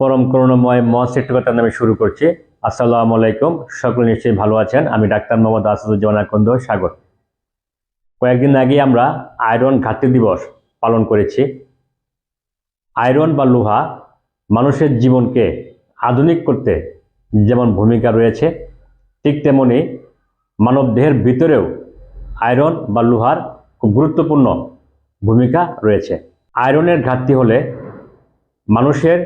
পরম করুণাময় মহাসৃষ্টিকতার নামে শুরু করছি। আসসালামু আলাইকুম। সকলে নিশ্চয়ই ভালো আছেন। আমি ডাক্তার মোহাম্মদ আসাদুজ্জামান আকন্দ, সাগর। কয়েকদিন আগে আমরা আয়রন ঘাটতি দিবস পালন করেছি। আয়রন বা লোহা মানুষের জীবনকে আধুনিক করতে যেমন ভূমিকা রয়েছে, ঠিক তেমনি মানবদেহের ভিতরেও আয়রন বা লোহার খুব গুরুত্বপূর্ণ ভূমিকা রয়েছে। আয়রনের ঘাটতি হলে মানুষের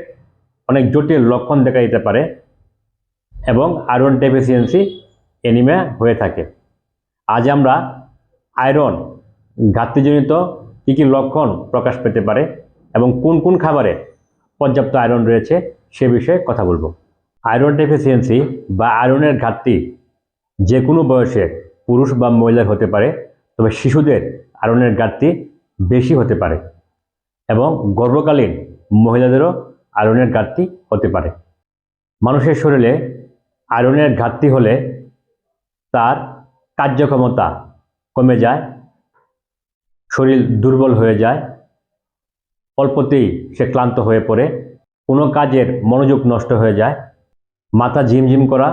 অনেক জটিল লক্ষণ দেখা দিতে পারে এবং আয়রন ডেফিসিয়েন্সি এনিমিয়া হয়ে থাকে। আজ আমরা আয়রন ঘাটতিজনিত কী কী লক্ষণ প্রকাশ পেতে পারে এবং কোন কোন খাবারে পর্যাপ্ত আয়রন রয়েছে সে বিষয়ে কথা বলব। আয়রন ডেফিসিয়েন্সি বা আয়রনের ঘাটতি যে কোনো বয়সে পুরুষ বা মহিলার হতে পারে, তবে শিশুদের আয়রনের ঘাটতি বেশি হতে পারে এবং গর্ভকালীন মহিলাদেরও আয়রনের ঘাটতি হতে পারে। মানুষের শরীরে আয়রনের ঘাটতি হলে তার কার্যক্ষমতা কমে যায়, শরীর দুর্বল হয়ে যায়, অল্পতেই সে ক্লান্ত হয়ে পড়ে, কোনো কাজের মনোযোগ নষ্ট হয়ে যায়, মাথা ঝিমঝিম করা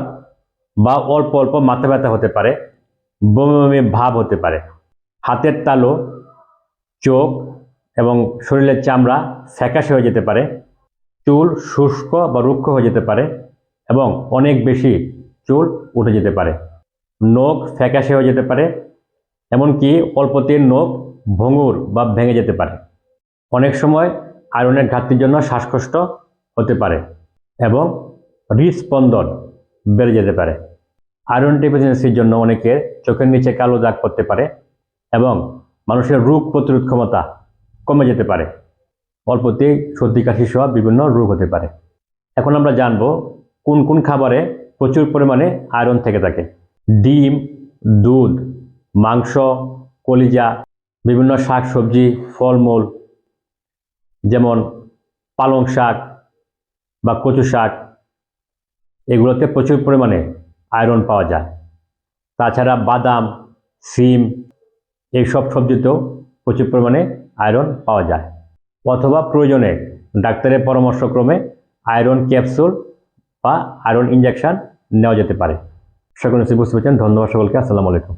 বা অল্প অল্প মাথা ব্যথা হতে পারে বমি বমি ভাব হতে পারে। হাতের তালু, চোখ এবং শরীরের চামড়া ফ্যাকাশে হয়ে যেতে পারে চুল শুষ্ক বা রুক্ষ হয়ে যেতে পারে এবং অনেক বেশি চুল উঠে যেতে পারে। নখ ফ্যাকাশে হয়ে যেতে পারে, এমনকি অল্পতেই নখ ভঙ্গুর বা ভেঙে যেতে পারে। অনেক সময় আয়রনের ঘাটতির জন্য শ্বাসকষ্ট হতে পারে এবং হৃদস্পন্দন বেড়ে যেতে পারে। আয়রন ডেফিসিয়েন্সির জন্য অনেকের চোখের নিচে কালো দাগ পড়তে পারে এবং মানুষের রোগ প্রতিরোধ ক্ষমতা কমে যেতে পারে। অল্পতেই সর্দি, কাশি সহ বিভিন্ন রোগ হতে পারে। এখন আমরা জানব কোন কোন খাবারে প্রচুর পরিমাণে আয়রন থেকে থাকে। ডিম, দুধ, মাংস, কলিজা, বিভিন্ন শাক সবজি, ফলমূল, যেমন পালং শাক বা কচু শাক, এগুলোতে প্রচুর পরিমাণে আয়রন পাওয়া যায়। তাছাড়া বাদাম, সিম, এইসব সবজিতেও প্রচুর পরিমাণে আয়রন পাওয়া যায়। অথবা প্রয়োজনে ডাক্তারের পরামর্শক্রমে আয়রন ক্যাপসুল বা আয়রন ইঞ্জেকশন নেওয়া যেতে পারে। সকল বুঝতে পারছেন ধন্যবাদ সকলকে, আসসালামু আলাইকুম।